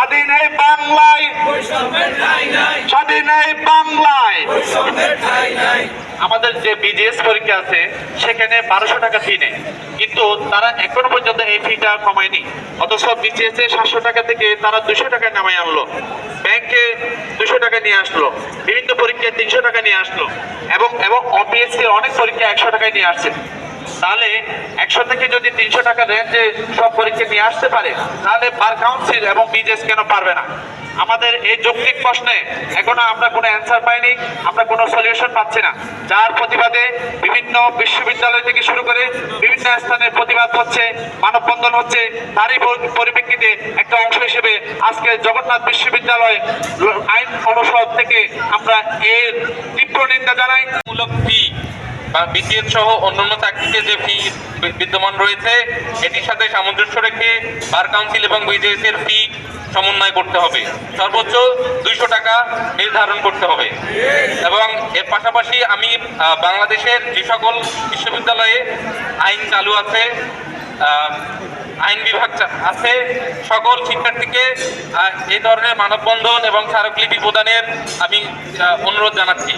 স্বাধীন এই বাংলায়। স্বাধীন এই বাংলায়। আমাদের যে বিজিএস পরীক্ষা আছে, সেখানে বারোশো টাকা ফি নেয়। কিন্তু তারা এখনও পর্যন্ত এই ফিটা কমায়নি। অথচ বিজিএস এ সাতশো টাকা থেকে তারা দুশো টাকা নামায় আনলো। ব্যাংকে দুশো টাকা নিয়ে আসলো। বিভিন্ন পরীক্ষায় তিনশো টাকা নিয়ে আসলো। এবং এবং অপিএসসি অনেক পরীক্ষা একশো টাকায় নিয়ে আসছে। তাহলে একশো থেকে যদি তিনশো টাকা রেঞ্জে সব পরীক্ষা নিয়ে আসতে পারে, তাহলে বার কাউন্সিল এবং বিজেস কেন পারবে না? আমাদের এই যৌক্তিক প্রশ্নে এখনও আমরা কোনো অ্যান্সার পাইনি, আমরা কোনো সলিউশন পাচ্ছি না। যার প্রতিবাদে বিভিন্ন বিশ্ববিদ্যালয় থেকে শুরু করে বিভিন্ন স্থানে প্রতিবাদ হচ্ছে, মানববন্ধন হচ্ছে, তারই পরিপ্রেক্ষিতে একটা অংশ হিসেবে আজকে জগন্নাথ বিশ্ববিদ্যালয় আইন অনুষদ থেকে আমরা এর তীব্র নিন্দা জানাই। মূলক ফি বা বিসিএস সহ অন্যান্য চাকরিতে যে ফি বিদ্যমান রয়েছে, এটির সাথে সামঞ্জস্য রেখে বার কাউন্সিল এবং বিজেএস এর ফি সমন্বয় করতে হবে। সর্বোচ্চ দুইশো টাকা নির্ধারণ করতে হবে। এবং এর পাশাপাশি আমি বাংলাদেশের যে সকল বিশ্ববিদ্যালয়ে আইন চালু আছে আইন বিভাগ আছে, সকল শিক্ষার্থীকে এই ধরনের মানববন্ধন এবং স্মারকলিপি প্রদানের আমি অনুরোধ জানাচ্ছি।